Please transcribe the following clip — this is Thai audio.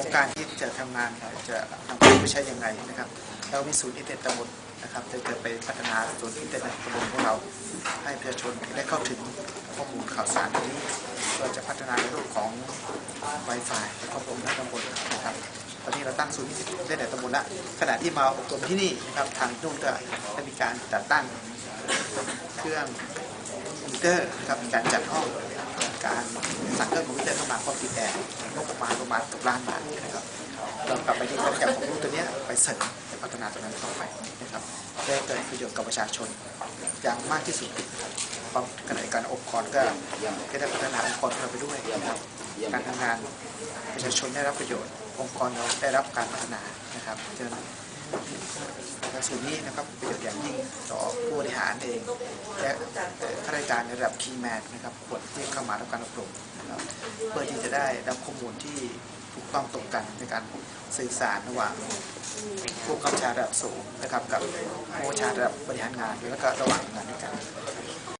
รงการที่จะทำงานจะนำไปใช้ยังไงนะครับเรามีศูนย์อินเทอร์เน็ตตำบลนะครับจะจะไปพัฒนาศูนย์อินเทอร์เน็ตตำบลของเรา ให้ประชาชนได้เข้าถึงข้อมูลข่าวสารนี้เพื่อจะพัฒนาในรูปของ Wi-Fi และข้อมูลในตำบลนะครับตอนนี้เราตั้งศูนย์อินเทอร์เน็ตตำบลล้วขณะที่มาอบรมที่นี่นะครับทางนุ่นก็ได้มีการจัดตั้งเครื่องคอมพิวเตอร์นะครับมีการจัดห้องการสั่งเครื่องคอมพิวเตอร์เข้ามาพร้อมติดแอร์ งบประมาณประมาณเกับล้านบาทนะครับเรากลับไปที่เราจะเอาความรู้ตัวนี้ไปเสริมไปพัฒนาตัวนั้นต่อไปนะครับเพื่อเกิดประโยชน์กับประชาชนอย่างมากที่สุดความขณะกันองค์กรก็ได้พัฒนาองค์กรเราไปด้วยนะครับการทำงานประชาชนได้รับประโยชน์องค์กรเราได้รับการพัฒนานะครับเจอหลักสูตรนี้นะครับเป็นประโยชน์อย่างยิ่งต่อผู้บริหารเองและ เอ่อข้าราชการในระดับคีแมนนะครับควรที่เข้ามารับการอบรมนะครับเพื่อที่จะได้รับข้อมูลที่ถูกต้องตรงกันในการสื่อสารระหว่างผู้กำกับชาระดับสูงนะครับกับผู้ชาระดับบริหารงานแล้วก็ระหว่างงานด้วยกัน